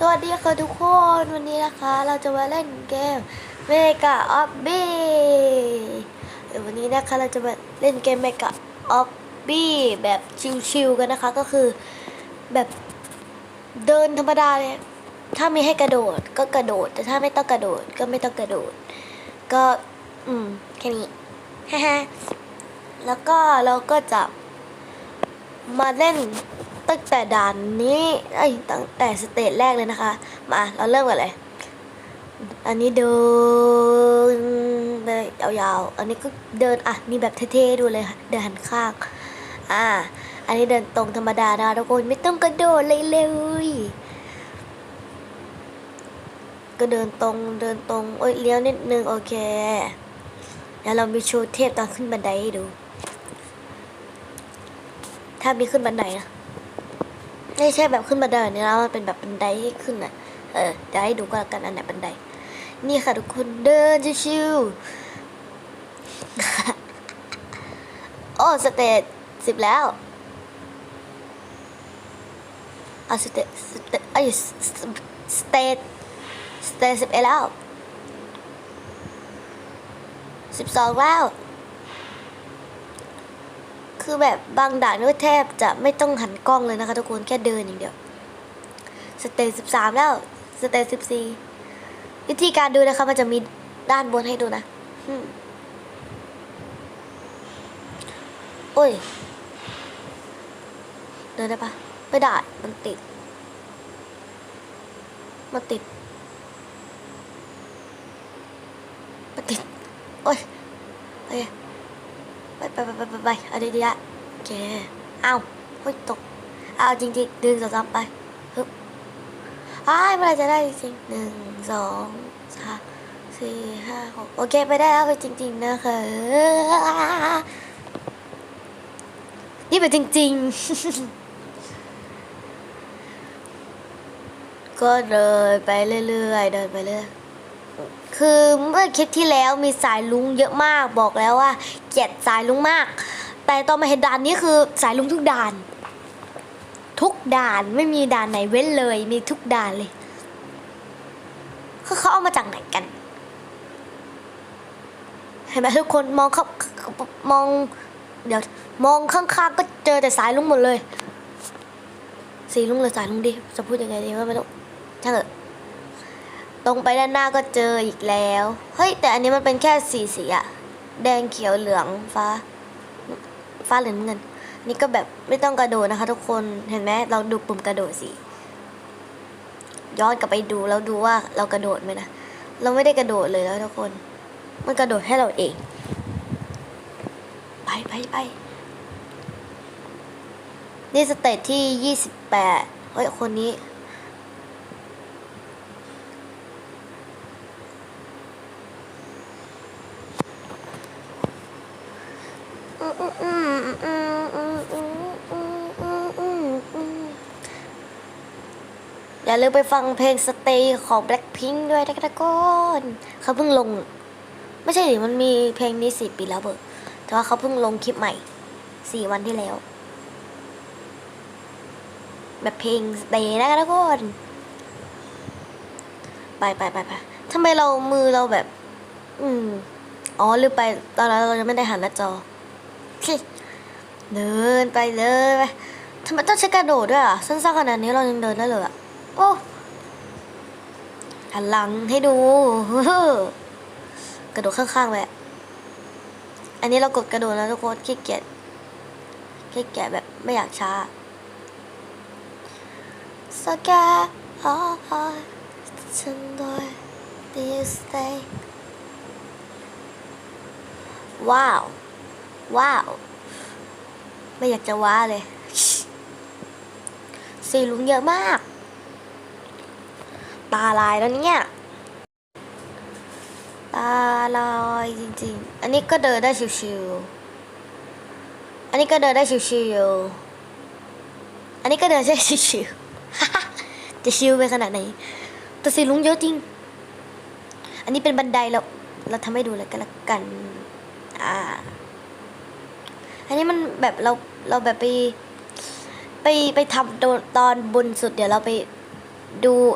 สวัสดีค่ะทุกคนวันนี้นะคะ เราจะมาเล่นเกมเมกาออฟบี้วันนี้นะคะเราจะมาเล่นเกมเมกาออฟบี้แบบชิลๆกันนะคะ ก็คือแบบเดินธรรมดาเลยถ้ามีให้กระโดดก็กระโดด แต่ถ้าไม่ต้องกระโดดก็ไม่ต้องกระโดด ก็อืมแค่นี้ฮ่าแล้วก็เราก็จะมาเล่น ตั้งแต่ด่านนี้ไอ้ยตั้งแต่สเตจแรกเลยนะคะ มาเราเริ่มกันเลย อันนี้เดินไปยาวๆ อันนี้ก็เดินอะมีแบบเท่ๆดูเลยค่ะเดินหันข้าง อ่า อันนี้เดินตรงธรรมดานะทุกคนไม่ต้องกระโดดเลยเลยก็เดินตรงเดินตรงโอ้ยเลี้ยวนิดนึงโอเค แล้วเรามีโชว์เทพตอนขึ้นบันไดให้ดู ถ้ามีขึ้นบันไดนะ ไม่ใช่แบบขึ้นบันไดนี้แล้วมันเป็นแบบบันไดให้ขึ้นอะ เออจะให้ดูก็แล้วกันอันไหนบันได นี่ค่ะทุกคนเดินชิวๆโอ้สเตจสิบแล้วเอาสเตจสเตจไอ้สเตจสเตจสิบเอ็ดแล้วสิบสองแล้ว คือแบบบางด่านก็แทบจะไม่ต้องหันกล้องเลยนะคะ ทุกคนแค่เดินอย่างเดียว สเตจสิบสามแล้ว สเตจสิบสี่วิธีการดูนะคะมันจะมีด้านบนให้ดูนะโอ้ย เดินได้ปะไม่ได้ มันติด มันติด มันติด โอ้ยโอเค ไปไปไปไปไปไปเอาดีละโอเคเอาเฮ้ยตกเอาจริงๆดึงสองสามไปฮึบอ้ายเมื่อไรจะได้จริงๆหนึ่งสองสามสี่ห้าหกโอเคไปได้แล้วไปจริง ๆ นะคะนี่เป็นจริง ๆ ก็เดินไปเรื่อยๆเดินไปเรื่อย คือเมื่อคลิปที่แล้วมีสายลุงเยอะมากบอกแล้วว่าเกลียดสายลุงมาก แต่ตอนมาเห็นด่านนี้คือสายลุงทุกด่าน ทุกด่านไม่มีด่านไหนเว้นเลยมีทุกด่านเลยคือเขาเอามาจากไหนกัน เห็นไหมทุกคนมองเขามอง เดี๋ยวมองข้างๆก็เจอแต่สายลุงหมดเลย สีลุงหรือสายลุงดิจะพูดยังไงดีว่าไม่รู้ช่างเถอะ ตรงไปด้านหน้าก็เจออีกแล้ว เฮ้ย แต่อันนี้มันเป็นแค่สีสีอะแดงเขียวเหลืองฟ้า ฟ้าเหลืองเงิน นี่ก็แบบไม่ต้องกระโดดนะคะ ทุกคนเห็นไหมเราดูปุ่มกระโดดสิย้อนกลับไปดูแล้วดูว่าเรากระโดดไหมนะเราไม่ได้กระโดดเลยแล้วทุกคน มันกระโดดให้เราเอง ไปไปไปนี่สเตจที่ยี่สิบแปดเฮ้ยคนนี้ อย่าลืมไปฟังเพลง Stay ของ Blackpink ด้วยนะทุกคนเขาเพิ่งลง ไม่ใช่ดิมันมีเพลงนี้สี่ปีแล้วเบิกแต่ว่าเขาเพิ่งลงคลิปใหม่สี่วันที่แล้ว แบบเพลง Stay นะคะทุกคนไปไปไปไปทำไมเรามือเราแบบ อืมอ๋อลืมไปตอนนั้นเราจะไม่ได้หันหน้าจอเดินไปเลยไปทำไมต้องใช้กระโดดด้วยอะสั้นๆขนาดนี้เรายังเดินได้เลยอะ โอ้หันหลังให้ดูกระโดดข้างๆไปอันนี้เรากดกระโดดแล้วทุกคนขี้เกียจขี้เกียจแบบไม่อยากช้าสแกอ๋อฉันด้วย Do you stay ว้าว ว้าว ไม่อยากจะว้าเลย สีลุงเยอะมาก ตาลายแล้วเนี่ย ตาลายจริงๆ อันนี้ก็เดินได้ชิวๆ อันนี้ก็เดินได้ชิวๆ อันนี้ก็เดินได้ชิวๆ จะชิวไปขนาดไหน แต่สีลุงเยอะจริง อันนี้เป็นบันไดเราเราทำให้ดูเลยกันละกัน อ่า อันนี้มันแบบเราเราแบบไปไปไปทำโดนตอนบนสุดเดี๋ยวเราไปดู